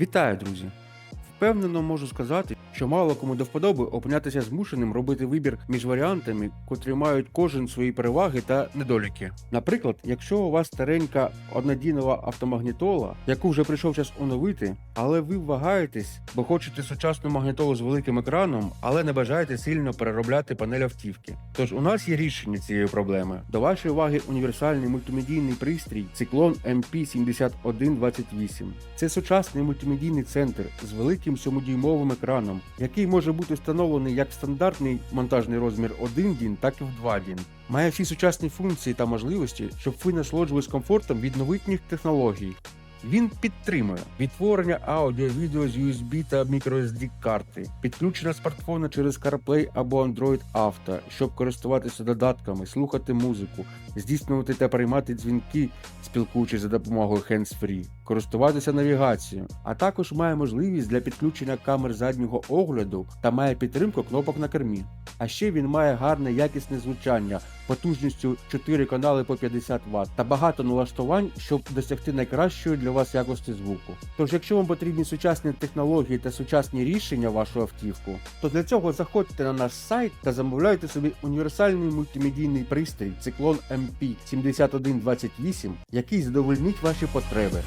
Вітаю, друзі! Впевнено можу сказати, що мало кому до вподоби опинятися змушеним робити вибір між варіантами, котрі мають кожен свої переваги та недоліки. Наприклад, якщо у вас старенька однодінова автомагнітола, яку вже прийшов час оновити, але ви вагаєтесь, бо хочете сучасну магнітолу з великим екраном, але не бажаєте сильно переробляти панель автівки. Тож у нас є рішення цієї проблеми. До вашої уваги універсальний мультимедійний пристрій Циклон MP7128. Це сучасний мультимедійний центр з великим 7-дюймовим екраном, який може бути встановлений як в стандартний монтажний розмір 1 дін, так і в 2 дін. Має всі сучасні функції та можливості, щоб ви насолоджувались комфортом від новітніх технологій. Він підтримує відтворення аудіо, відео з USB та microSD карти, підключення смартфона через CarPlay або Android Auto, щоб користуватися додатками, слухати музику, здійснювати та приймати дзвінки, спілкуючись за допомогою hands-free, користуватися навігацією, а також має можливість для підключення камер заднього огляду та має підтримку кнопок на кермі. А ще він має гарне якісне звучання потужністю 4 канали по 50 Вт та багато налаштувань, щоб досягти найкращої для вас якості звуку. Тож, якщо вам потрібні сучасні технології та сучасні рішення вашу автівку, то для цього заходьте на наш сайт та замовляйте собі універсальний мультимедійний пристрій Циклон MP7128, який задовольнить ваші потреби.